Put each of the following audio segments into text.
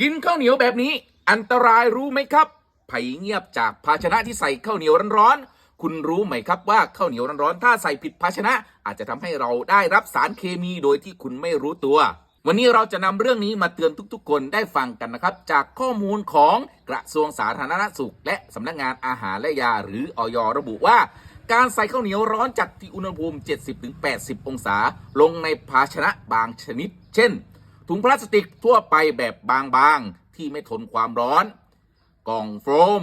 กินข้าวเหนียวแบบนี้ อันตรายรู้ไหมครับไผ่เงียบจากภาชนะที่ใส่ข้าวเหนียวร้อนๆคุณรู้ไหมครับว่าข้าวเหนียวร้อนๆถ้าใส่ผิดภาชนะ อาจจะทำให้เราได้รับสารเคมีโดยที่คุณไม่รู้ตัว วันนี้เราจะนำเรื่องนี้มาเตือนทุกๆ คนได้ฟังกันนะครับ จากข้อมูลของกระทรวงสาธารณสุข และสำนักงานอาหารและยาหรืออย ระบุว่าการใส่ข้าวเหนียวร้อนจัดที่อุณหภูมิ 70-80 องศา ลงในภาชนะบางชนิด เช่น ถุงพลาสติกทั่วไปแบบบางๆ ที่ไม่ทนความร้อน กล่องโฟม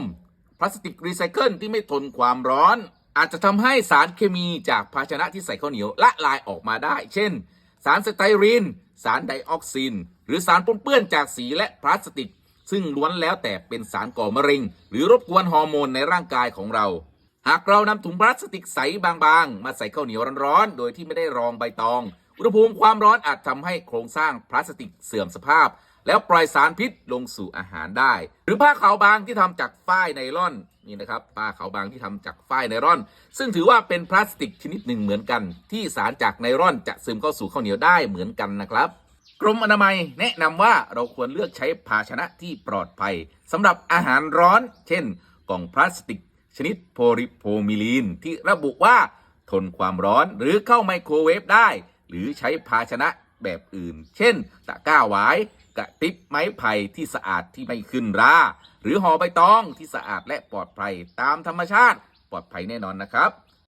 พลาสติกรีไซเคิลที่ไม่ทนความร้อน อาจจะทำให้สารเคมีจากภาชนะที่ใส่ข้าวเหนียวละลายออกมาได้ เช่น สารสไตรีน สารไดออกซิน หรือสารปนเปื้อนจากสีและพลาสติก ซึ่งล้วนแล้วแต่เป็นสารก่อมะเร็ง หรือรบกวนฮอร์โมนในร่างกายของเราหากเรานำถุงพลาสติกใสบางๆ มาใส่ข้าวเหนียวร้อนๆ โดยที่ไม่ได้รองใบตอง อุณหภูมิความร้อนอาจทำให้โครงสร้างพลาสติกเสื่อมสภาพ แล้วปล่อยสารพิษลงสู่อาหารได้ หรือผ้าขาวบางที่ทำจากฝ้ายไนล่อนนี่นะครับผ้าขาวบางที่ทำจากฝ้ายไนล่อน ซึ่งถือว่าเป็นพลาสติกชนิดหนึ่งเหมือนกัน ที่สารจากไนล่อนจะซึมเข้าสู่ข้าวเหนียวได้เหมือนกันนะครับกรมอนามัยแนะนำว่าเราควรเลือกใช้ภาชนะที่ปลอดภัยสำหรับอาหารร้อน เช่น กล่องพลาสติก ชนิดโพลิโพรมิลีนที่ระบุว่าทนความร้อนหรือเข้าไมโครเวฟได้ หรือใช้ภาชนะแบบอื่น เช่น ตะกร้าหวายกระติบไม้ไผ่ที่สะอาดที่ไม่ขึ้นรา หรือห่อใบตองที่สะอาดและปลอดภัยตามธรรมชาติปลอดภัยแน่นอนนะครับ